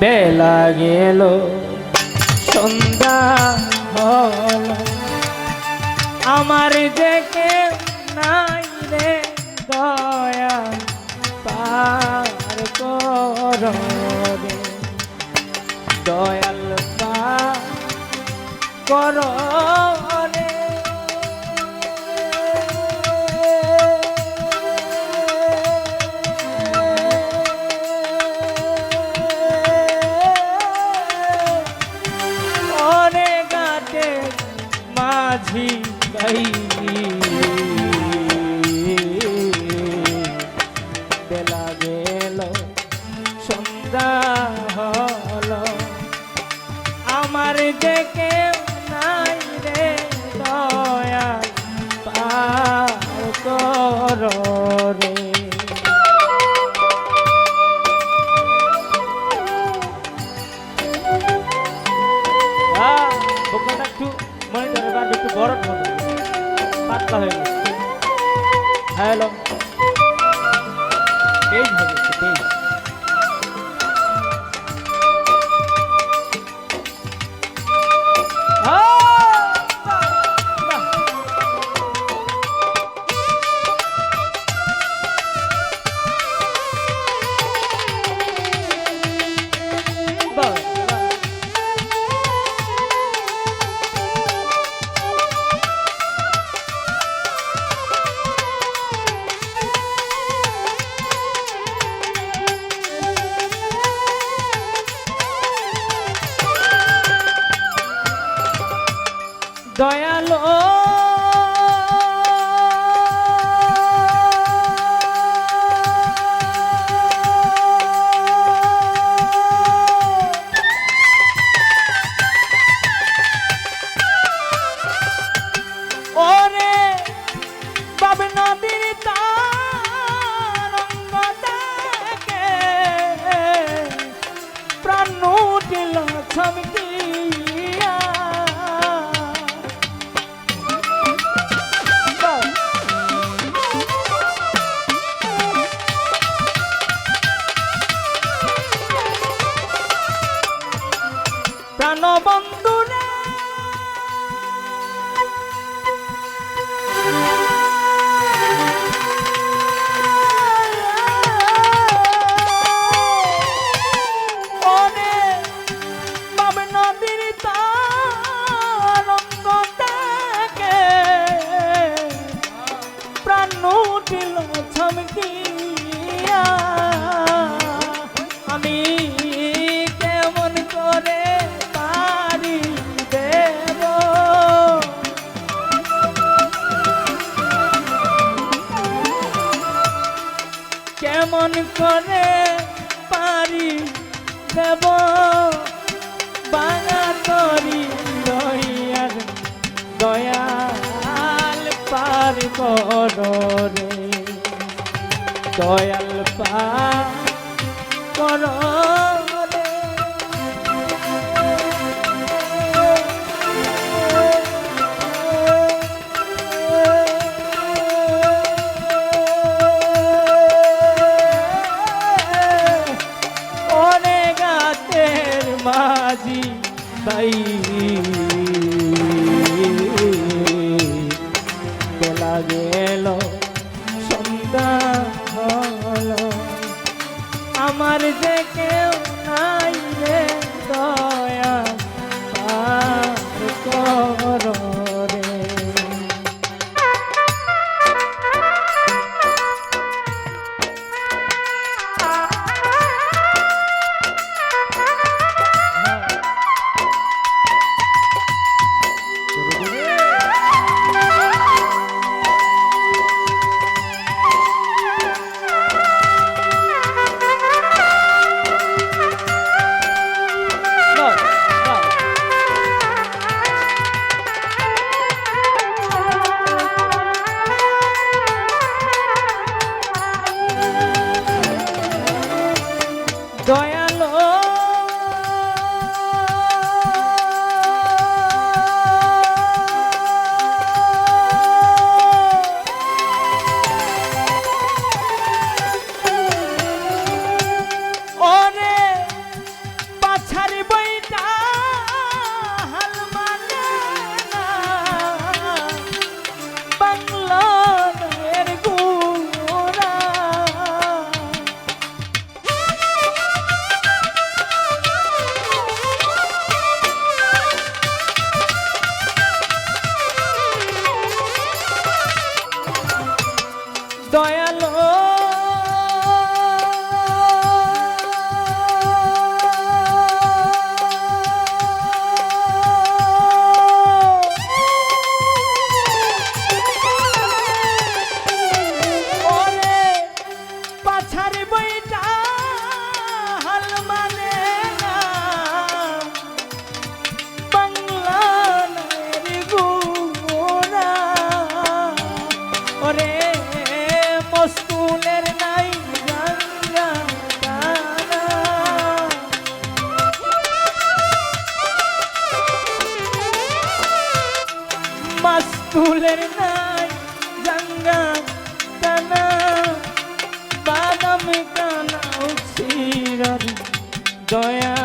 বেলা গেল সন্ধ্যা হল। আমার যে নাই রে দয়া পার কর দয়াল পা কর মাঝি গাইনি। করে পারি দেব বাঙা তরি দয়ার দয়াল পার করে দয়াল পার কর Bahia. দয়া আর নাই দয়া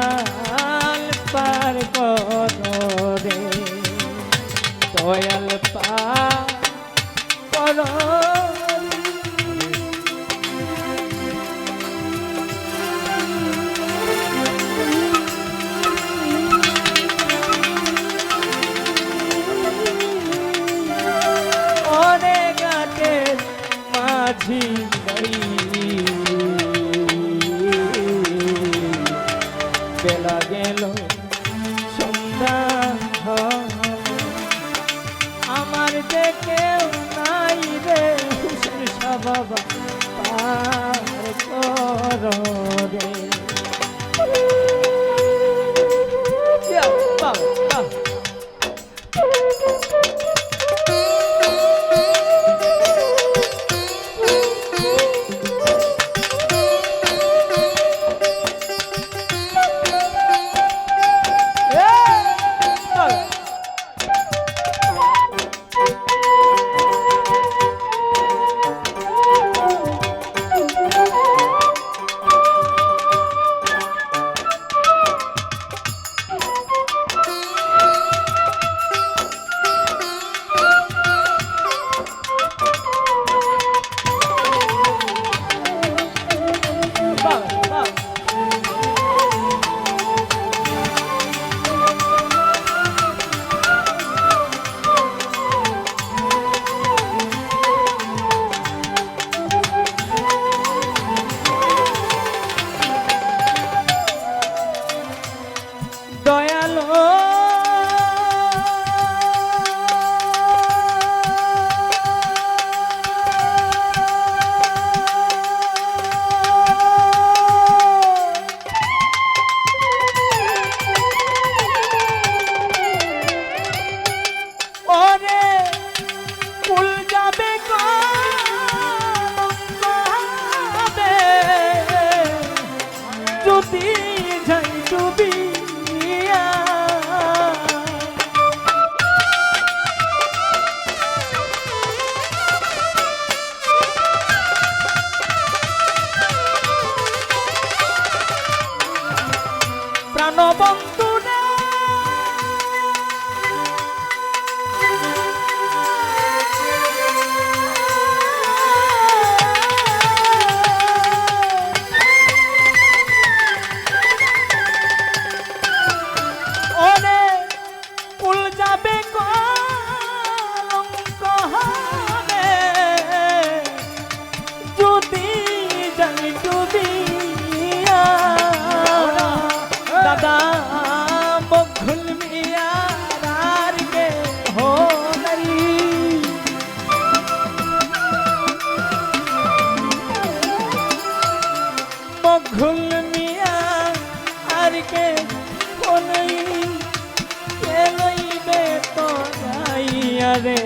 রে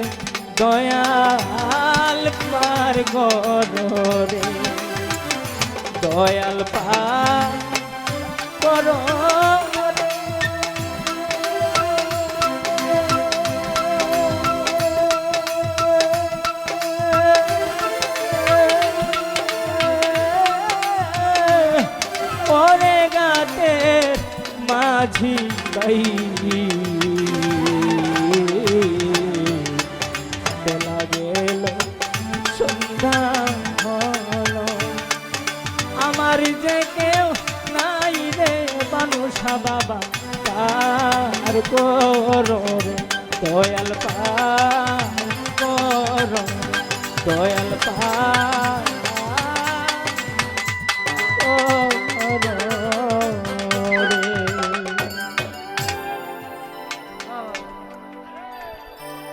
দয়াল পার কর রে। দয়াল পার কর মাঝি ভরসা বাবা পার করো রে দয়াল পার করো দয়াল পার